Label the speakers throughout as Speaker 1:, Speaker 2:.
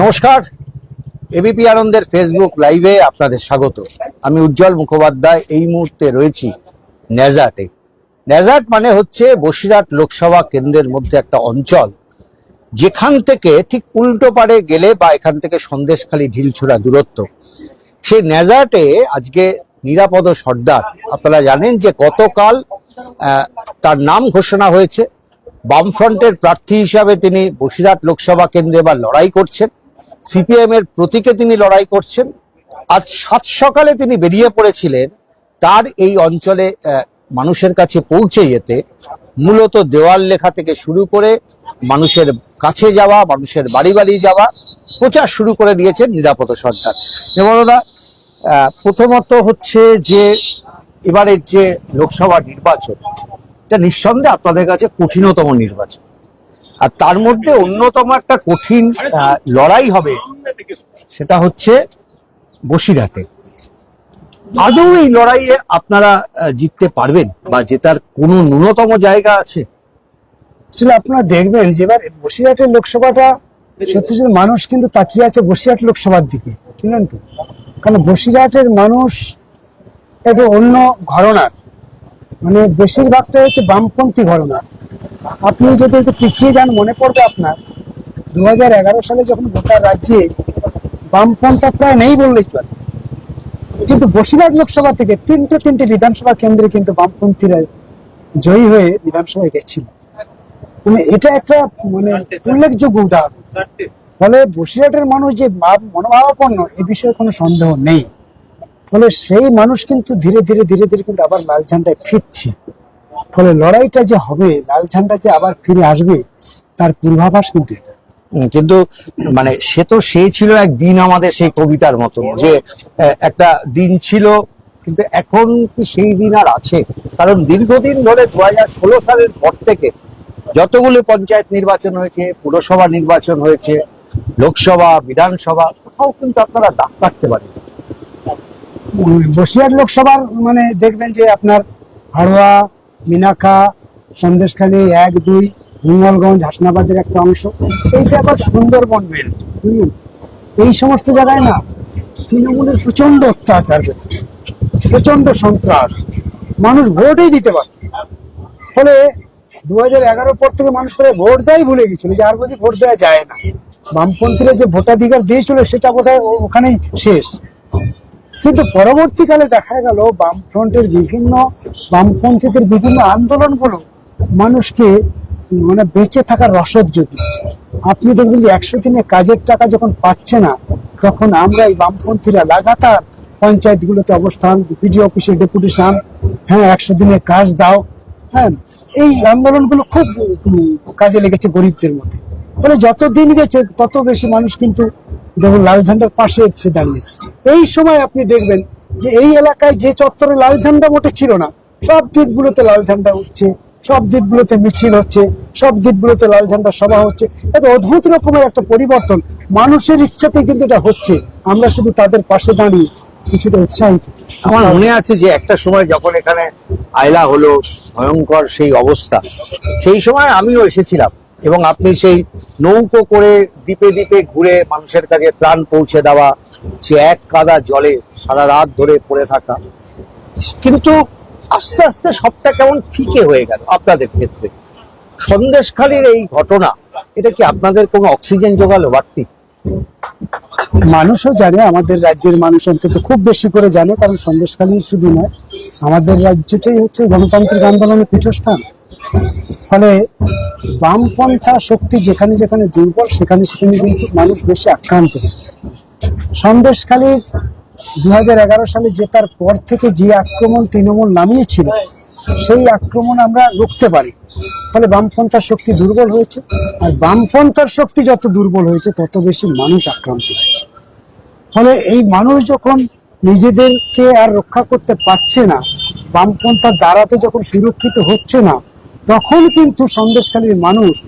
Speaker 1: নমস্কার। এবিপি আনন্দের ফেসবুক লাইভে আপনাদের স্বাগত। আমি উজ্জ্বল মুখোপাধ্যায়, এই মুহূর্তে রয়েছি নেজাটে নেজাট মানে হচ্ছে বসিরহাট লোকসভা কেন্দ্রের মধ্যে একটা অঞ্চল। যেখান থেকে ঠিক উল্টো পারে গেলে বা এখান থেকে সন্দেশখালী ঢিলছুড়া দূরত্ব। সেই নেজাটে আজকে নিরাপদ সর্দার। আপনারা জানেন যে গতকাল তার নাম ঘোষণা হয়েছে। বামফ্রন্টের প্রার্থী হিসাবে তিনি বসিরহাট লোকসভা কেন্দ্রে এবার লড়াই করছেন। সিপিএম এর প্রতীকে তিনি লড়াই করছেন। আজ সাত সকালে তিনি বেরিয়ে পড়েছিলেন। তার এই অঞ্চলে মানুষের কাছে পৌঁছে যেতে মূলত দেওয়াল লেখা থেকে শুরু করে মানুষের কাছে যাওয়া, মানুষের বাড়ি বাড়ি যাওয়া প্রচার শুরু করে দিয়েছেন নিরাপদ সর্দার নিরাপদা প্রথমত হচ্ছে যে এবারের যে লোকসভা নির্বাচন এটা নিঃসন্দেহে আপনাদের কাছে কঠিনতম নির্বাচন। আর তার মধ্যে অন্যতম একটা কঠিন লড়াই হবে সেটা হচ্ছে বসিরহাটে। আদৌ এই লড়াইয়ে আপনারা জিততে পারবেন বা জেতার কোনো ন্যূনতম জায়গা আছে?
Speaker 2: আসলে আপনারা দেখবেন যে এবার বসিরহাটের লোকসভাটা সত্যি সত্যি মানুষ কিন্তু তাকিয়ে আছে বসিরহাট লোকসভার দিকে তো? কারণ বসিরহাটের মানুষ একটু অন্য ঘরনার। মানে বেশিরভাগটা হচ্ছে বামপন্থী ঘরনার আপনি যদি একটু পিছিয়ে যান, মনে পড়বে আপনার দু হাজার এগারো সালে যখন গোটা রাজ্যে বামপন্থা প্রায় নেই বললেই চলে। কিন্তু বসিরহাট লোকসভা থেকে তিনটে তিনটে বিধানসভা কেন্দ্রে কিন্তু বামপন্থীরা জয়ী হয়ে বিধানসভায় গেছিল। মানে এটা একটা মানে উল্লেখযোগ্য উদাহরণ। ফলে বসিরহাটের মানুষ যে ভাব- মনোভাবাপন্ন, এ বিষয়ে কোনো সন্দেহ নেই। ফলে সেই মানুষ কিন্তু ধীরে ধীরে ধীরে ধীরে কিন্তু আবার লাল ঝান্ডায় ফিরছে। ফলে লড়াইটা যে হবে, লাল ঝান্ডা যে আবার ফিরে আসবে, তার পূর্বাভাস কিন্তু এটা।
Speaker 1: কিন্তু মানে সে তো সেই ছিল এক দিন আমাদের সেই কবিতার মতো যে একটা দিন ছিল, কিন্তু এখন কি সেই দিন আর আছে? কারণ দীর্ঘদিন ধরে দু ষোলো সালের পর থেকে যতগুলো পঞ্চায়েত নির্বাচন হয়েছে, পুরসভা নির্বাচন হয়েছে, লোকসভা, বিধানসভা, কোথাও কিন্তু আপনারা দাগ কাটতে পারেন
Speaker 2: বসিরহাট লোকসভার মানে দেখবেন যে আপনার হাড়োয়া মিনাখা সন্দেশখালী, এক, দুই, হিঙ্গলগঞ্জ, হাসনাবাদের একটা অংশ। এইটা আবার সুন্দরবন বেল্ট এই সমস্ত জায়গায় না তৃণমূলের প্রচণ্ড অত্যাচার বেড়েছে প্রচণ্ড সন্ত্রাস। মানুষ ভোটই দিতে পারত। ফলে দু হাজার পর থেকে মানুষ করে ভোট দেয় ভুলে গেছিল, যে আর বলছি ভোট দেওয়া যায় না। বামপন্থীরা যে ভোটাধিকার দিয়েছিল সেটা ও- ওখানেই শেষ। কিন্তু পরবর্তীকালে দেখা গেল বামফ্রন্টের বিভিন্ন, বামপন্থীদের বিভিন্ন আন্দোলনগুলো মানুষকে মানে বেঁচে থাকার রসদ জুগিয়েছে। আপনি দেখবেন যে একশো দিনে কাজের টাকা যখন পাচ্ছে না, তখন আমরা এই বামপন্থীরা লাগাতার পঞ্চায়েতগুলোতে অবস্থান, বিডিও অফিসে ডেপুটেশন হ্যাঁ একশো দিনে কাজ দাও হ্যাঁ এই আন্দোলনগুলো খুব কাজে লেগেছে গরিবদের মধ্যে। ফলে যত দিন গেছে, তত বেশি মানুষ কিন্তু দেখুন লাল ঝান্ডার পাশে এসে দাঁড়িয়েছে। এই সময় আপনি দেখবেন যে এই এলাকায় যে চত্বরে লাল ঝান্ডা মোটে ছিল না, সব দ্বীপগুলোতে লাল ঝান্ডা উঠছে, সব দ্বীপগুলোতে মিছিল হচ্ছে, সব দ্বীপগুলোতে লাল ঝান্ডা সভা হচ্ছে। এটা অদ্ভুত রকমের একটা পরিবর্তন, মানুষের ইচ্ছাতে কিন্তু এটা হচ্ছে। আমরা শুধু তাদের পাশে দাঁড়িয়ে কিছুটা উৎসাহিত।
Speaker 1: আমার মনে আছে যে একটা সময় যখন এখানে আয়লা হলো, ভয়ঙ্কর সেই অবস্থা, সেই সময় আমিও এসেছিলাম। এবং আপনি সেই নৌকো করে দ্বীপে দ্বীপে ঘুরে মানুষের কাছে ত্রাণ পৌঁছে দেওয়া, সে এক কাদা জলে সারা রাত ধরে পড়ে থাকা। কিন্তু আস্তে আস্তে সবটা কেমন ফিকে হয়ে গেল আপনাদের ক্ষেত্রে। সন্দেশখালীর এই ঘটনা, এটা কি আপনাদের কোনো অক্সিজেন জোগালো বাড়তি?
Speaker 2: মানুষও জানে, আমাদের রাজ্যের মানুষ অন্তত খুব বেশি করে জানে, কারণ সন্দেশখালী শুধু নয়, আমাদের রাজ্যটাই হচ্ছে গণতান্ত্রিক আন্দোলনের পীঠস্থান। ফলে বামপন্থা শক্তি যেখানে যেখানে দুর্বল, সেখানে সেখানে কিন্তু মানুষ বেশি আক্রান্ত হচ্ছে। সন্দেশখালীর দু হাজার এগারো সালে জেতার পর থেকে যে আক্রমণ তৃণমূল নামিয়েছিল, সেই আক্রমণ আমরা রুখতে পারি। ফলে বামপন্থার শক্তি দুর্বল হয়েছে, আর বামপন্থার শক্তি যত দুর্বল হয়েছে, তত বেশি মানুষ আক্রান্ত হয়েছে। ফলে এই মানুষ যখন নিজেদেরকে আর রক্ষা করতে পারছে না বামপন্থার দ্বারাতে যখন সুরক্ষিত হচ্ছে না তখন কিন্তু সন্দেশখালীর মানুষ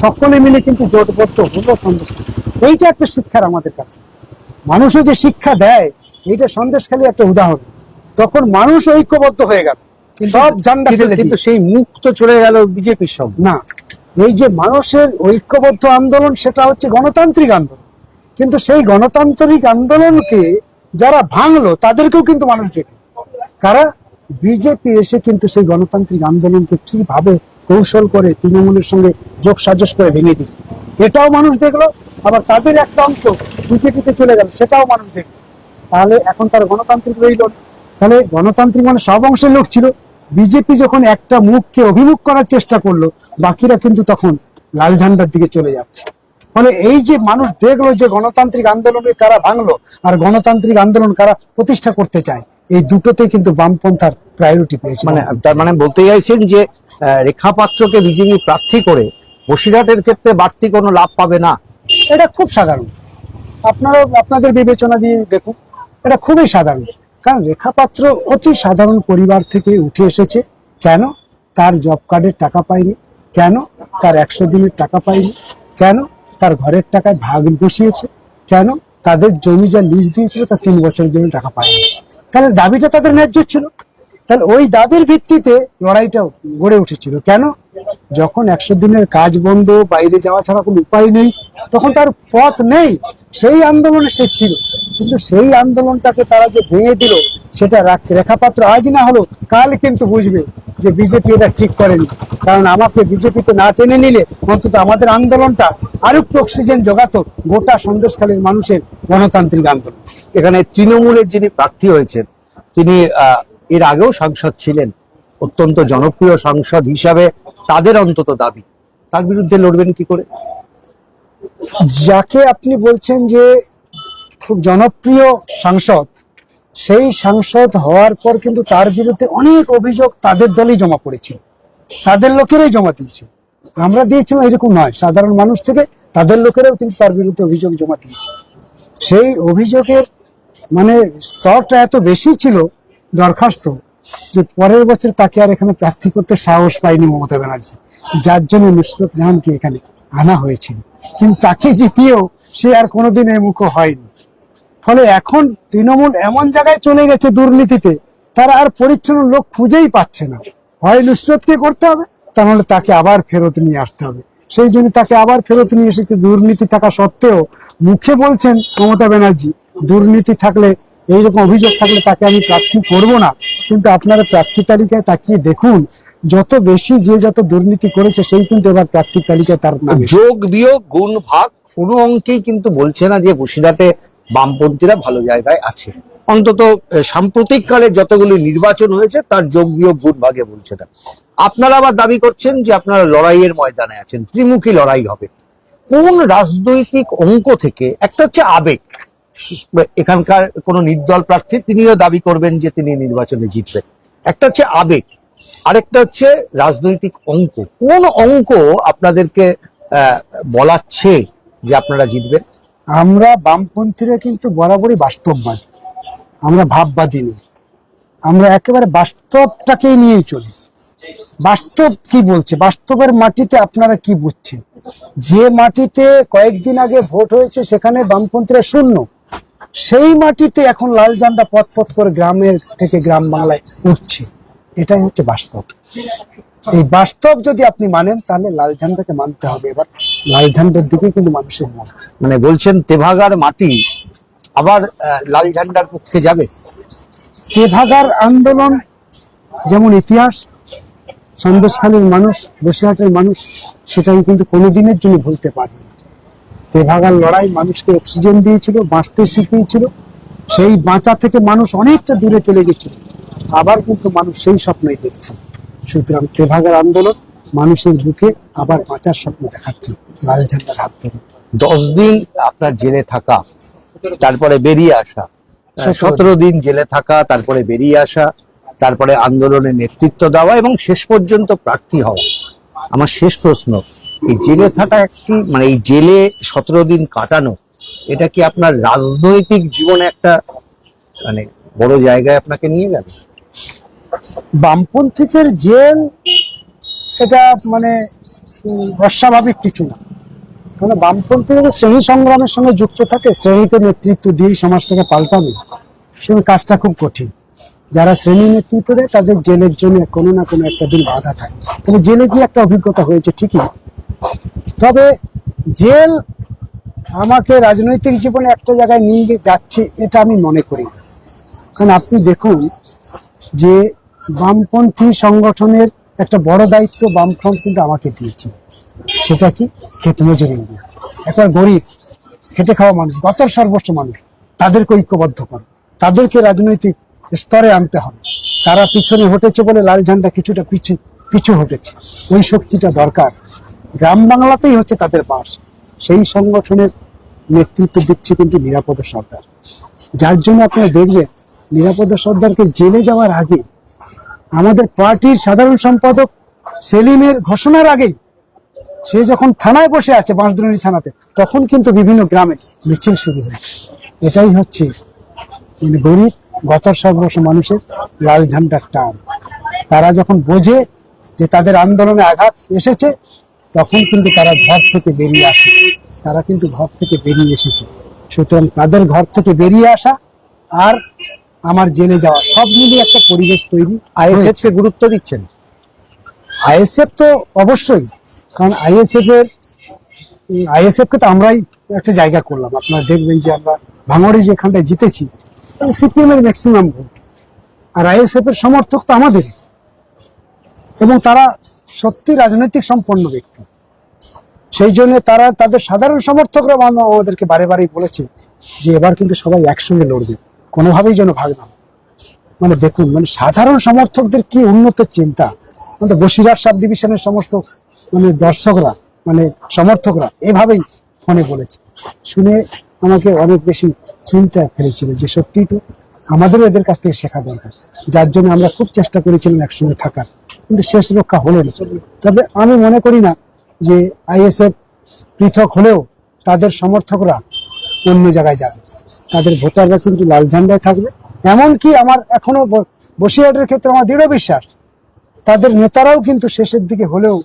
Speaker 2: সকলে মিলে কিন্তু জোটবদ্ধ হলো সন্দেশখালী। এইটা একটা শিক্ষার আমাদের কাছে। মানুষও যে শিক্ষা দেয় এইটা সন্দেশখালী একটা উদাহরণ। তখন মানুষ ঐক্যবদ্ধ হয়ে গেল। সব জান্ডা
Speaker 1: কিন্তু-
Speaker 2: ফেলে
Speaker 1: কিন্তু সেই মুখ তো চলে গেল বিজেপির সব
Speaker 2: না এই যে মানুষের ঐক্যবদ্ধ আন্দোলন সেটা হচ্ছে গণতান্ত্রিক আন্দোলন। কিন্তু সেই গণতান্ত্রিক আন্দোলনকে যারা ভাঙলো তাদেরকেও কিন্তু মানুষ দেখল। কারা? বিজেপি এসে কিন্তু সেই গণতান্ত্রিক আন্দোলনকে কীভাবে কৌশল করে তৃণমূলের সঙ্গে যোগ সাজস করে ভেঙে দিল? এটাও মানুষ দেখল, আবার তাদের একটা অংশ বিজেপিতে চলে গেল, সেটাও মানুষ দেখল। তাহলে এখন তার গণতান্ত্রিক রইল তাহলে গণতান্ত্রিক মানে সব অংশের লোক ছিল। বিজেপি যখন একটা মুখকে অভিমুখ করার চেষ্টা করল, বাকিরা কিন্তু তখন লাল ঝান্ডার দিকে চলে যাচ্ছে। ফলে এই যে মানুষ দেখল যে গণতান্ত্রিক আন্দোলনকে কারা ভাঙলো, আর গণতান্ত্রিক আন্দোলন কারা প্রতিষ্ঠা করতে চায় এই দুটোতেই কিন্তু বামপন্থার প্রায়োরিটি পেয়েছে
Speaker 1: মানে তার মানে বলতে চাইছেন যে রেখা পাত্রকে বিজেপি প্রার্থী করে বসিরহাটের ক্ষেত্রে বাড়তি কোনো লাভ পাবে না।
Speaker 2: এটা খুব সাধারণ। আপনারা আপনাদের বিবেচনা দিয়ে দেখুন এটা খুবই সাধারণ। কারণ রেখাপাত্র অতি সাধারণ পরিবার থেকে উঠে এসেছে। কেন? তার জব কার্ডের টাকা পায়নি। কেন? তার একশো দিনের টাকা পায়নি। কেন? তার ঘরের টাকায় ভাগ বসিয়েছে। কেন? তাদের জমি যা লিজ দিয়েছিল তার তিন বছরের জন্য টাকা পায়নি। তাহলে দাবিটা তাদের ন্যায্য ছিল। তাহলে ওই দাবির ভিত্তিতে লড়াইটা গড়ে উঠেছিল। কেন? যখন একশো দিনের কাজ বন্ধ, বাইরে যাওয়া ছাড়া কোনো উপায় নেই, তখন তার পথ নেই। সেই আন্দোলনে সে ছিল। কিন্তু সেই আন্দোলনটাকে তারা যে ভেঙে দিল, সেটা রাখ- রেখাপাত্র আজ না হলো, কাল কিন্তু বুঝবে যে বিজেপি এটা ঠিক করেনি। কারণ আমাকে বিজেপিতে না টেনে নিলে অন্তত আমাদের আন্দোলনটা আরও একটু অক্সিজেন যোগাতো গোটা সন্দেশখালীর মানুষের গণতান্ত্রিক আন্দোলন।
Speaker 1: এখানে তৃণমূলের যিনি প্রার্থী হয়েছেন, তিনি এর আগেও সাংসদ ছিলেন, অত্যন্ত জনপ্রিয় সাংসদ হিসাবে তাদের অন্তত দাবি। তার বিরুদ্ধে লড়বেন কি করে?
Speaker 2: যাকে আপনি বলছেন যে খুব জনপ্রিয় সাংসদ, সেই সাংসদ হওয়ার পর কিন্তু তার বিরুদ্ধে অনেক অভিযোগ তাদের দলই জমা পড়েছিল। তাদের লোকেরাই জমা দিয়েছে আমরা দিয়েছিলাম এরকম নয়। সাধারণ মানুষ থেকে তাদের লোকেরাও কিন্তু তার বিরুদ্ধে অভিযোগ জমা দিয়েছে। সেই অভিযোগের মানে স্তরটা এত বেশি ছিল দরখাস্ত যে পরের বছর তাকে আর এখানে প্রার্থী করতে সাহস পায়নি মমতা ব্যানার্জি। যার জন্য নুসরত জাহানকে এখানে আনা হয়েছিল। কিন্তু তাকে জিতিয়েও সে আর কোনোদিন মুখ হয়নি। ফলে এখন তৃণমূল এমন জায়গায় চলে গেছে দুর্নীতিতে, তারা আর পরিচ্ছন্ন লোক খুঁজেই পাচ্ছে না। হয় নুসরতকে করতে হবে তাহলে তাকে আবার ফেরত নিয়ে আসতে হবে। সেই জন্য তাকে আবার ফেরত নিয়ে এসেছে দুর্নীতি থাকা সত্ত্বেও মুখে বলছেন মমতা ব্যানার্জি দুর্নীতি থাকলে এইরকম অভিযোগ থাকলে তাকে আমি প্রার্থী করব না। কিন্তু আপনারা প্রার্থী তালিকায় তাকিয়ে দেখুন যত বেশি যে যত দুর্নীতি করেছে সেই কিন্তু এবার প্রার্থী তালিকায় তার।
Speaker 1: যোগ বিয়োগ গুণ ভাগ কোনো অঙ্কেই কিন্তু বলছে না যে বসিরহাটে বামপন্থীরা ভালো জায়গায় আছে। অন্তত আহ, সাম্প্রতিককালে যতগুলি নির্বাচন হয়েছে তার যোগ বিয়োগ গুণ ভাগে বলছে না আপনারা আবার দাবি করছেন যে আপনারা লড়াইয়ের ময়দানে আছেন ত্রিমুখী লড়াই হবে। কোন রাজনৈতিক অঙ্ক থেকে একটা হচ্ছে আবেগ এখানকার কোন নির্দল প্রার্থী তিনিও দাবি করবেন যে তিনি নির্বাচনে জিতবেন। একটা হচ্ছে আবেগ, আরেকটা হচ্ছে রাজনৈতিক অঙ্ক। কোন অঙ্ক আপনাদেরকে বলাচ্ছে যে আপনারা জিতবেন?
Speaker 2: আমরা বামপন্থীরা কিন্তু বরাবরই বাস্তববাদী। আমরা ভাববাদী নই। আমরা একেবারে বাস্তবটাকেই নিয়েই চলি। বাস্তব কি বলছে? বাস্তবের মাটিতে আপনারা কি বুঝছেন? যে মাটিতে কয়েকদিন আগে ভোট হয়েছে সেখানে বামপন্থীরা শূন্য। সেই মাটিতে এখন লাল ঝান্ডা পথ পথ করে গ্রামের থেকে গ্রাম বাংলায় উঠছে। এটাই হচ্ছে বাস্তব। এই বাস্তব যদি আপনি মানেন তাহলে লাল ঝান্ডাকে মানতে হবে। এবার লাল ঝান্ডার দিকে কিন্তু মানুষের মন।
Speaker 1: মানে বলছেন তেভাগার মাটি আবার লাল ঝান্ডার পক্ষে যাবে?
Speaker 2: তেভাগার আন্দোলন যেমন ইতিহাস সন্দেশখালীর মানুষ বসিরহাটের মানুষ সেটাকে কিন্তু কোনোদিনের জন্য ভুলতে পারে তেভাগার লড়াই মানুষকে অক্সিজেন দিয়েছিল বাঁচতে শিখিয়েছিল। সেই বাঁচা থেকে মানুষ অনেকটা দূরে চলে গেছিল। আবার কিন্তু মানুষ সেই স্বপ্নই দেখছে। সুতরাং তেভাগার আন্দোলন মানুষের বুকে আবার বাঁচার স্বপ্ন দেখাচ্ছে। লাল ঝান্ডার হাত ধরে।
Speaker 1: দশ দিন আপনার জেলে থাকা তারপরে বেরিয়ে আসা
Speaker 2: সতেরো
Speaker 1: সতেরো দিন জেলে থাকা তারপরে বেরিয়ে আসা তারপরে আন্দোলনে নেতৃত্ব দেওয়া এবং শেষ পর্যন্ত প্রার্থী হওয়া। আমার শেষ প্রশ্ন এই জেলে থাকা একটি মানে এই জেলে সতেরো দিন কাটানো, এটা কি আপনার রাজনৈতিক জীবনে একটা মানে বড় জায়গায় আপনাকে নিয়ে গেল?
Speaker 2: বামপন্থীদের জেল, এটা মানে অস্বাভাবিক কিছু না। মানে বামপন্থীদের শ্রেণি সংগ্রামের সঙ্গে যুক্ত থাকে, শ্রেণীতে নেতৃত্ব দিয়েই সমাজটাকে পাল্টাবে সেই কাজটা খুব কঠিন। যারা শ্রেণি নেতৃত্ব দেয়, তাদের জেলের জন্য কোনো না কোনো একটা দিন বাধা থাকে। তবে জেলে গিয়ে একটা অভিজ্ঞতা হয়েছে ঠিকই। তবে জেল আমাকে রাজনৈতিক জীবনে একটা জায়গায় নিয়ে যাচ্ছে, এটা আমি মনে করি কারণ আপনি দেখুন যে বামপন্থী সংগঠনের একটা বড় দায়িত্ব বামফ্রন্ট কিন্তু আমাকে দিয়েছে। সেটা কি? ক্ষেত মজুরি ইন্ডিয়া একবার গরিব, খেটে খাওয়া মানুষ, গতর সর্বস্ব মানুষ, তাদেরকে ঐক্যবদ্ধ করো। তাদেরকে রাজনৈতিক স্তরে আনতে হবে। তারা পিছনে হটেছে বলে লাল ঝান্ডা কিছুটা পিছু পিছু হটেছে। ওই শক্তিটা দরকার। গ্রাম বাংলাতেই হচ্ছে তাদের বাস। সেই সংগঠনের নেতৃত্ব দিচ্ছে কিন্তু নিরাপদ সর্দার। যার জন্য আপনারা দেখবেন, নিরাপদ সর্দারকে জেলে যাওয়ার আগে আমাদের পার্টির সাধারণ সম্পাদক সেলিমের ঘোষণার আগেই সে যখন থানায় বসে আছে বাঁশদ্রোণী থানাতে, তখন কিন্তু বিভিন্ন গ্রামে মিছিল শুরু হয়েছে। এটাই হচ্ছে মানে গরিব, গতর সর্বস্ব মানুষের লাল ঝান্ডার টান। তারা যখন বোঝে যে তাদের আন্দোলনে আঘাত এসেছে তখন কিন্তু তারা ঘর থেকে বেরিয়ে আসে। তারা কিন্তু ঘর থেকে বেরিয়ে এসেছে। সুতরাং তাদের ঘর থেকে বেরিয়ে আসা আর আমার জেলে যাওয়া সব মিলিয়ে একটা পরিবেশ তৈরি
Speaker 1: আইএসএফ কে গুরুত্ব দিচ্ছেন?
Speaker 2: আইএসএফ তো অবশ্যই কারণ আইএসএফ এর আইএসএফ কে তো আমরাই একটা জায়গা করলাম। আপনারা দেখবেন যে আমরা ভাঙড়ে যেখানটায় জিতেছি সিপিএম এর ম্যাক্সিমাম ভোট। আর আইএসএফ এর সমর্থক তো আমাদের। এবং তারা সত্যি রাজনৈতিক সম্পন্ন ব্যক্তি। সেই জন্য তারা, তাদের সাধারণ সমর্থকরা আমাদেরকে বারে বারেই বলেছে যে এবার কিন্তু সবাই একসঙ্গে লড়বে। কোনোভাবেই যেন ভাগ না মানে দেখুন মানে সাধারণ সমর্থকদের কি উন্নত চিন্তা? মানে বসিরহাট সাব ডিভিশনের সমস্ত মানে দর্শকরা মানে সমর্থকরা এভাবেই ফোনে বলেছে। শুনে আমাকে অনেক বেশি চিন্তা ফেলেছিল যে সত্যিই তো আমাদেরও এদের কাছ থেকে শেখা দরকার। যার জন্য আমরা খুব চেষ্টা করেছিলাম একসঙ্গে থাকার। কিন্তু শেষ রক্ষা হলো না। তবে আমি মনে করি না যে আইএসএফ পৃথক হলেও তাদের সমর্থকরা অন্য জায়গায় যাবে। তাদের ভোটাররা কিন্তু লাল ঝান্ডায় থাকবে। এমনকি আমার এখনও বসিরহাটের ক্ষেত্রে আমার দৃঢ় বিশ্বাস, তাদের নেতারাও কিন্তু শেষের দিকে হলেও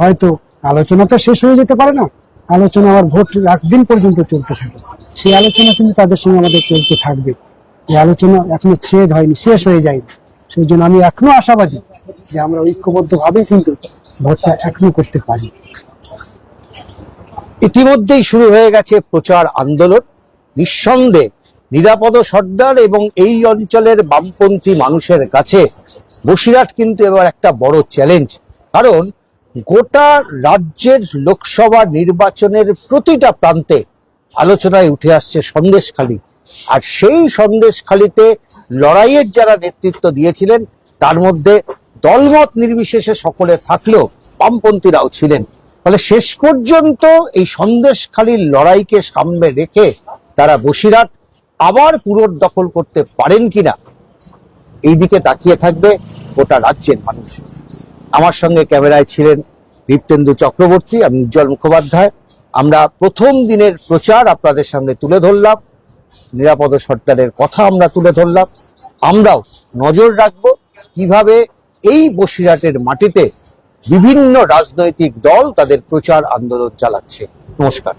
Speaker 2: হয়তো আলোচনা তো শেষ হয়ে যেতে পারে না। আলোচনা আবার ভোট একদিন পর্যন্ত চলতে থাকে সেই আলোচনা কিন্তু তাদের সঙ্গে আমাদের চলতে থাকবে। এই আলোচনা এখনও ছেদ হয়নি, শেষ হয়ে যায়নি। সেই জন্য আমি এখনও আশাবাদী যে আমরা ঐক্যবদ্ধভাবে কিন্তু ভোটটা এখনও করতে পারি।
Speaker 1: ইতিমধ্যেই শুরু হয়ে গেছে প্রচার আন্দোলন। নিঃসন্দেহে নিরাপদ সর্দার এবং এই অঞ্চলের বামপন্থী মানুষের কাছে বসিরহাট কিন্তু এবার একটা বড় চ্যালেঞ্জ কারণ গোটা রাজ্যের লোকসভা নির্বাচনের প্রতিটা প্রান্তে আলোচনায় উঠে আসছে সন্দেশখালী। আর সেই সন্দেশখালীতে লড়াইয়ের যারা নেতৃত্ব দিয়েছিলেন, তার মধ্যে দলমত নির্বিশেষে সকলে থাকলেও বামপন্থীরাও ছিলেন। ফলে শেষ পর্যন্ত এই সন্দেশখালীর লড়াইকে সামনে রেখে তারা বসিরহাট আবার পুনর্দখল করতে পারেন কিনা এই দিকে তাকিয়ে থাকবে গোটা রাজ্যের মানুষ। আমার সঙ্গে ক্যামেরায় ছিলেন দীপ্তেন্দু চক্রবর্তী, আমি উজ্জ্বল মুখোপাধ্যায়। আমরা প্রথম দিনের প্রচার আপনাদের সামনে তুলে ধরলাম। নিরাপদ সরকারের কথা আমরা তুলে ধরলাম। আমরাও নজর রাখব কীভাবে এই বসিরহাটের মাটিতে বিভিন্ন রাজনৈতিক দল তাদের প্রচার আন্দোলন চালাচ্ছে। নমস্কার।